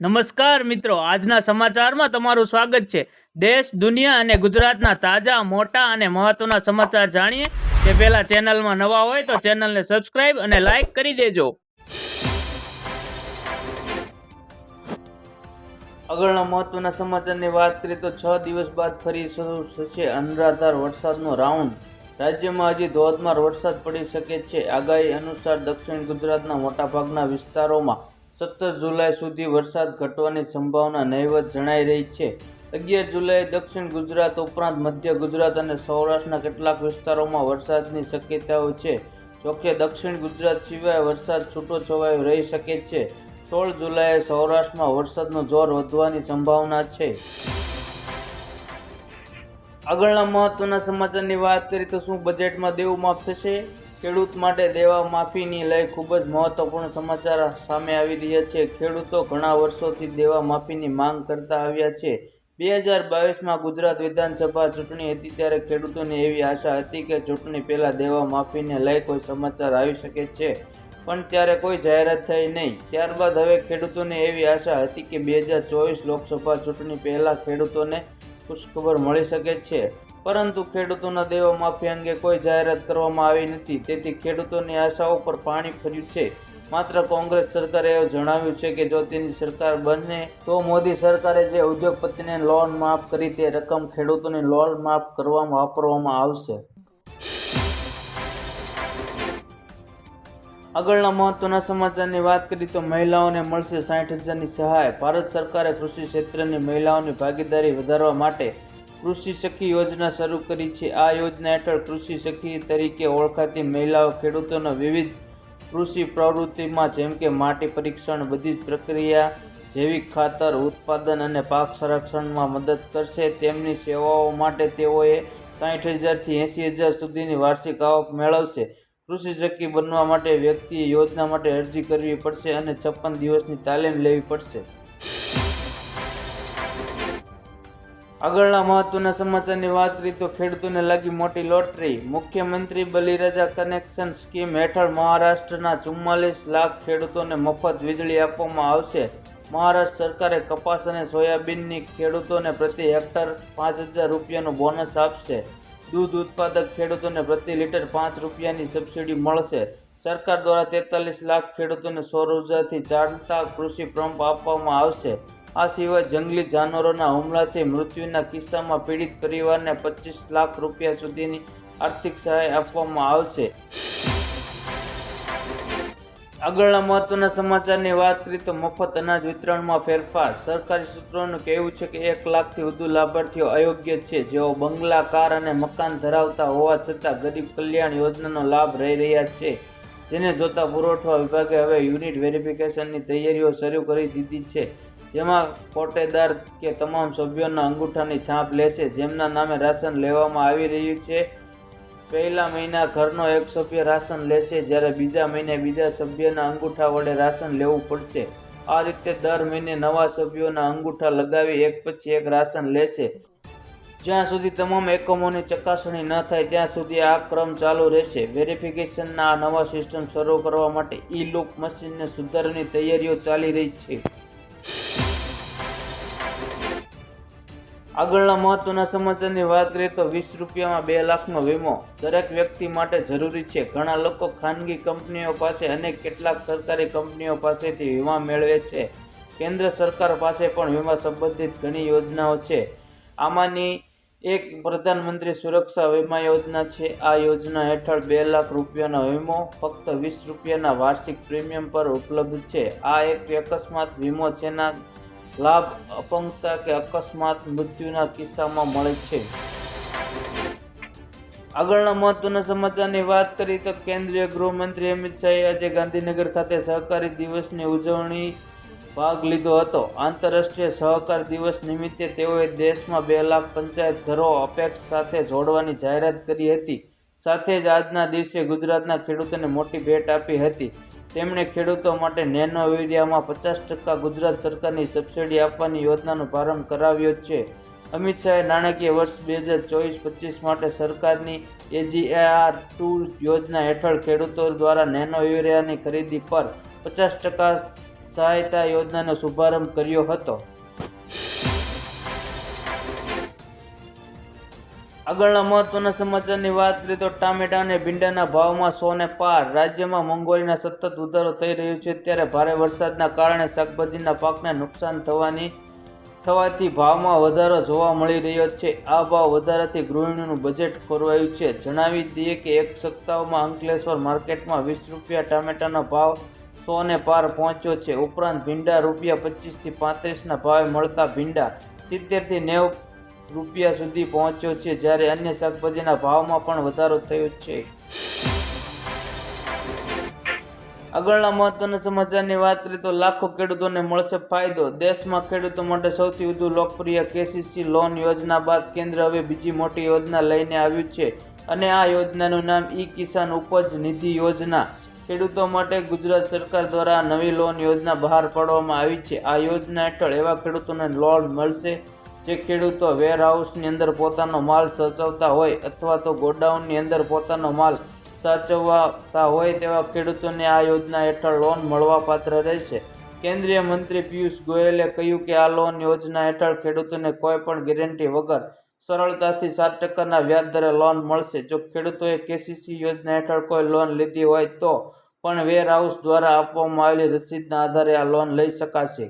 નમસ્કાર મિત્રો, આજના સમાચારમાં તમારું સ્વાગત છે. દેશ, દુનિયા અને ગુજરાતના તાજા, મોટા અને મહત્વના સમાચાર જાણીએ. તે પહેલા ચેનલમાં નવા હોય તો ચેનલને સબસ્ક્રાઇબ અને લાઇક કરી દેજો. આગળના મહત્વના સમાચારની વાત કરીએ તો છ દિવસ બાદ ફરી શરૂ થશે અનરાધાર વરસાદનો રાઉન્ડ. રાજ્યમાં હજી ધોધમાર વરસાદ પડી શકે છે. આગાહી અનુસાર દક્ષિણ ગુજરાતના મોટાભાગના વિસ્તારોમાં સત્તર જુલાઈ સુધી વરસાદ ઘટવાની સંભાવના નહીવત જણાઈ રહી છે. અગિયાર જુલાઈ દક્ષિણ ગુજરાત ઉપરાંત મધ્ય ગુજરાત અને સૌરાષ્ટ્રના કેટલાક વિસ્તારોમાં વરસાદની શક્યતાઓ છે. જોકે દક્ષિણ ગુજરાત સિવાય વરસાદ છૂટો છવાયો રહી શકે છે. સોળ જુલાઈએ સૌરાષ્ટ્રમાં વરસાદનો જોર વધવાની સંભાવના છે. આગળના મહત્વના સમાચારની વાત કરીએ તો શું બજેટમાં દેવું માફ થશે? ખેડૂત માટે દેવા માફીની લઈ ખૂબ જ મહત્વપૂર્ણ સમાચાર સામે આવી રહ્યા છે. ખેડૂતો ઘણા વર્ષોથી દેવા માફીની માંગ કરતા આવ્યા છે. બે હજાર બાવીસમાં ગુજરાત વિધાનસભા ચૂંટણી હતી ત્યારે ખેડૂતોને એવી આશા હતી કે ચૂંટણી પહેલાં દેવા માફીને લઈ કોઈ સમાચાર આવી શકે છે, પણ ત્યારે કોઈ જાહેરાત થઈ નહીં. ત્યારબાદ હવે ખેડૂતોને એવી આશા હતી કે બે હજાર ચોવીસ લોકસભા ચૂંટણી પહેલાં ખેડૂતોને ખુશખબર મળી શકે છે. પરંતુ ખેડૂતોના દેવા માફી અંગે કોઈ જાહેરાત કરવામાં આવી નથી. તેથી ખેડૂતોની આશાઓ પર પાણી ફર્યું છે. માત્ર કોંગ્રેસ સરકારે એવું જણાવ્યું છે કે જો તેની સરકાર બને તો મોદી સરકારે જે ઉદ્યોગપતિને લોન માફ કરી તે રકમ ખેડૂતોની લોન માફ કરવામાં વાપરવામાં આવશે. આગળના મહત્વના સમાચારની વાત કરીએ તો મહિલાઓને મળશે સાઠ હજારની સહાય. ભારત સરકારે કૃષિ ક્ષેત્રની મહિલાઓની ભાગીદારી વધારવા માટે કૃષિ સખી યોજના શરૂ કરી છે. આ યોજના હેઠળ કૃષિ સખી તરીકે ઓળખાતી મહિલાઓ ખેડૂતોના વિવિધ કૃષિ પ્રવૃત્તિમાં જેમ કે માટી પરીક્ષણ, બધી જ પ્રક્રિયા, જૈવિક ખાતર, ઉત્પાદન અને પાક સંરક્ષણમાં મદદ કરશે. તેમની સેવાઓ માટે તેઓએ સાઠ હજારથી એંસી હજાર સુધીની વાર્ષિક આવક મેળવશે. કૃષિ સખી બનવા માટે વ્યક્તિએ યોજના માટે અરજી કરવી પડશે અને છપ્પન દિવસની તાલીમ લેવી પડશે. આગળના મહત્વના સમાચારની વાત કરીએ તો ખેડૂતોને લાગી મોટી લોટરી. મુખ્યમંત્રી બલિરાજા કનેક્શન સ્કીમ હેઠળ મહારાષ્ટ્રના ચુમ્માલીસ લાખ ખેડૂતોને મફત વીજળી આપવામાં આવશે. મહારાષ્ટ્ર સરકારે કપાસ અને સોયાબીનની ખેડૂતોને પ્રતિ હેક્ટર પાંચ હજાર રૂપિયાનો બોનસ આપશે. દૂધ ઉત્પાદક ખેડૂતોને પ્રતિ લીટર પાંચ રૂપિયાની સબસિડી મળશે. સરકાર દ્વારા તેતાલીસ લાખ ખેડૂતોને સૌર ઉર્જાથી ચાલતા કૃષિ પંપ આપવામાં આવશે. આ સિવાય જંગલી જાનવરોના હુમલાથી મૃત્યુના કિસ્સામાં પીડિત પરિવારને પચીસ લાખ રૂપિયા સુધીની આર્થિક સહાય આપવામાં આવશે. આગળના મહત્વના સમાચારની વાત કરીએ તો મફત અનાજ વિતરણમાં ફેરફાર. સરકારી સૂત્રોનું કહેવું છે કે એક લાખથી વધુ લાભાર્થીઓ અયોગ્ય છે. જેઓ બંગલા, કાર અને મકાન ધરાવતા હોવા છતાં ગરીબ કલ્યાણ યોજનાનો લાભ રહી રહ્યા છે. જેને જોતા પુરવઠા વિભાગે હવે યુનિટ વેરિફિકેશનની તૈયારીઓ શરૂ કરી દીધી છે. જેમાં કોટેદાર કે તમામ સભ્યોના અંગૂઠાની છાપ લેશે. જેમના નામે રાશન લેવામાં આવી રહ્યું છે. પહેલા મહિના ઘરનો એક સભ્ય રાશન લેશે, જ્યારે બીજા મહિને બીજા સભ્યના અંગૂઠા વડે રાશન લેવું પડશે. આ રીતે દર મહિને નવા સભ્યોના અંગૂઠા લગાવી એક પછી એક રાશન લેશે. જ્યાં સુધી તમામ એકમોની ચકાસણી ન થાય, ત્યાં સુધી આ ક્રમ ચાલુ રહેશે. વેરિફિકેશનના આ નવા સિસ્ટમ શરૂ કરવા માટે ઈ લુક મશીનને સુધારવાની તૈયારીઓ ચાલી રહી છે. આગળના મહત્વના સમાચારની વાત કરીએ તો વીસ રૂપિયામાં બે લાખનો વીમો. દરેક વ્યક્તિ માટે જરૂરી છે. ઘણા લોકો ખાનગી કંપનીઓ પાસે અને કેટલાક સરકારી કંપનીઓ પાસેથી વીમા મેળવે છે. કેન્દ્ર સરકાર પાસે પણ વીમા સંબંધિત ઘણી યોજનાઓ છે. આમાંની એક પ્રધાનમંત્રી સુરક્ષા વીમા યોજના છે. આ યોજના હેઠળ બે લાખ રૂપિયાનો વીમો ફક્ત વીસ રૂપિયાના વાર્ષિક પ્રીમિયમ પર ઉપલબ્ધ છે. આ એક અકસ્માત વીમો જેના લાભ અપંગતા કે અકસ્માત મૃત્યુના કિસ્સામાં મળે છે. આગળના મહત્વના સમાચારની વાત કરીએ તો કેન્દ્રીય ગૃહમંત્રી અમિત શાહે આજે ગાંધીનગર ખાતે સહકારી દિવસની ઉજવણી ભાગ લીધો હતો. આંતરરાષ્ટ્રીય સહકાર દિવસ નિમિત્તે તેઓએ દેશમાં બે લાખ પંચાયત ઘરો અપેક્ષ સાથે જોડવાની જાહેરાત કરી હતી. સાથે જ આજના દિવસે ગુજરાતના ખેડૂતોને મોટી ભેટ આપી હતી. તેમણે ખેડૂતો માટે નેનો યુરિયામાં પચાસ ટકા ગુજરાત સરકારની સબસિડી આપવાની યોજનાનો પ્રારંભ કરાવ્યો છે. અમિત શાહે નાણાકીય વર્ષ બે હજાર ચોવીસ પચીસ માટે સરકારની એજીઆર ટુ યોજના હેઠળ ખેડૂતો દ્વારા નેનો યુરિયાની ખરીદી પર પચાસ ટકા સહાયતા યોજનાનો શુભારંભ કર્યો હતો. આગળના મહત્વના સમાચારની વાત કરીએ તો ટામેટા અને ભીંડાના ભાવમાં સો ને પાર. રાજ્યમાં મોંઘવારીના સતત વધારો થઈ રહ્યો છે. ત્યારે ભારે વરસાદના કારણે શાકભાજીના પાકને નુકસાન થવાની, થવાથી ભાવમાં વધારો જોવા મળી રહ્યો છે. આ ભાવ વધારાથી ગૃહિણીનું બજેટ ખોરવાયું છે. જણાવી દઈએ કે એક સપ્તાહમાં અંકલેશ્વર માર્કેટમાં વીસ રૂપિયા ટામેટાનો ભાવ સોને પાર પહોંચ્યો છે. ઉપરાંત ભીંડા રૂપિયા પચીસથી પાંત્રીસના ભાવે મળતા ભીંડા સિત્તેરથી નેવું રૂપિયા સુધી પહોંચ્યો છે, જ્યારે અન્ય શાકભાજીના ભાવમાં પણ વધારો થયો છે. આગળના મહત્વના સમાચારની વાત કરીએ તો લાખો ખેડૂતોને મળશે ફાયદો. દેશમાં ખેડૂતો માટે સૌથી વધુ લોકપ્રિય કેસીસી લોન યોજના બાદ કેન્દ્ર હવે બીજી મોટી યોજના લઈને આવ્યું છે અને આ યોજનાનું નામ ઈ કિસાન ઉપજ નિધિ યોજના. ખેડૂતો માટે ગુજરાત સરકાર દ્વારા નવી લોન યોજના બહાર પાડવામાં આવી છે. આ યોજના હેઠળ એવા ખેડૂતોને લોન મળશે જે ખેડૂતો વેરહાઉસની અંદર પોતાનો માલ સાચવતા હોય અથવા તો ગોડાઉનની અંદર પોતાનો માલ સાચવતા હોય તેવા ખેડૂતોને આ યોજના હેઠળ લોન મળવાપાત્ર રહેશે. કેન્દ્રીય મંત્રી પિયુષ ગોયલે કહ્યું કે આ લોન યોજના હેઠળ ખેડૂતોને કોઈ પણ ગેરંટી વગર સરળતાથી સાત ટકાના વ્યાજ દરે લોન મળશે. જો ખેડૂતોએ કેસીસી યોજના હેઠળ કોઈ લોન લીધી હોય તો પણ વેરહાઉસ દ્વારા આપવામાં આવેલી રસીદના આધારે આ લોન લઈ શકાશે.